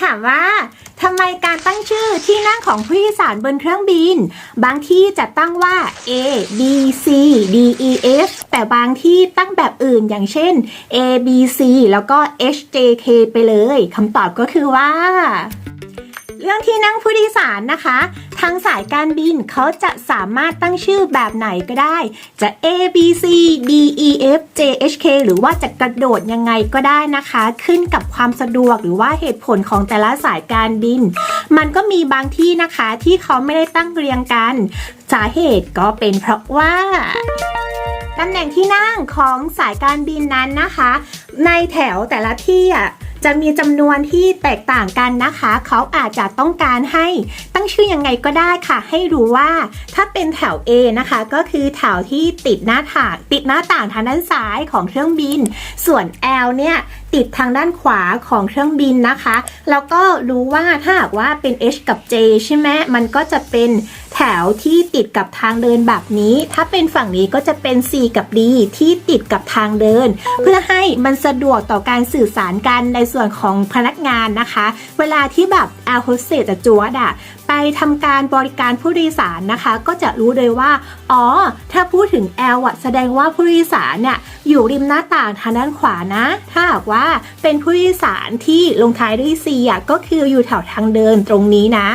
ถามว่าทำไมการตั้งชื่อที่นั่งของผู้โดยสารบนเครื่องบิน บางที่จะตั้งว่า A B C D E F แต่บางที่ตั้งแบบอื่นอย่างเช่น A B C แล้วก็ H J K ไปเลยคำตอบก็คือว่า เรื่องที่นั่งผู้โดยสารนะคะ ทางสายการบินเขาจะสามารถตั้งชื่อแบบไหนก็ได้ จะ A B C D E F J H K หรือว่าจะกระโดดยังไงก็ได้นะคะ ขึ้นกับความสะดวกหรือว่าเหตุผลของแต่ละสายการบิน มันก็มีบางที่นะคะที่เขาไม่ได้ตั้งเรียงกัน สาเหตุก็เป็นเพราะว่าตำแหน่งที่นั่งของสายการบินนั้นนะคะ ในแถวแต่ละที่อะ จะมีจำนวนที่แตกต่างกันนะคะ เขาอาจจะต้องการให้ตั้งชื่อยังไงก็ได้ค่ะ ให้รู้ว่าถ้าเป็นแถว A นะคะ ก็คือแถวที่ติดหน้าต่างติดหน้าต่างทางด้านซ้ายของเครื่องบิน ส่วน L เนี่ยติดทางด้านขวาของเครื่องบินนะคะ แล้วก็รู้ว่าถ้าหากว่าเป็น H กับ J ใช่ไหมมันก็จะเป็นแถวที่ติดกับทางเดินแบบนี้ ถ้าเป็นฝั่งนี้ก็จะเป็น C กับ D ที่ติดกับทางเดิน เพื่อให้มันสะดวกต่อการสื่อสารกันในส่วนของพนักงานนะคะ เวลาที่แบบแอร์โฮสเตสจวดอะไปทำการบริการผู้โดยสารนะคะ ก็จะรู้เลยว่า อ๋อ ถ้าพูดถึงแอลอะแสดงว่าผู้โดยสารเนี่ยอยู่ริมหน้าต่างทางด้านขวานะ ถ้าหากว่าเป็นผู้โดยสารที่ลงท้ายด้วย C อะก็คืออยู่แถวทางเดินตรงนี้นะ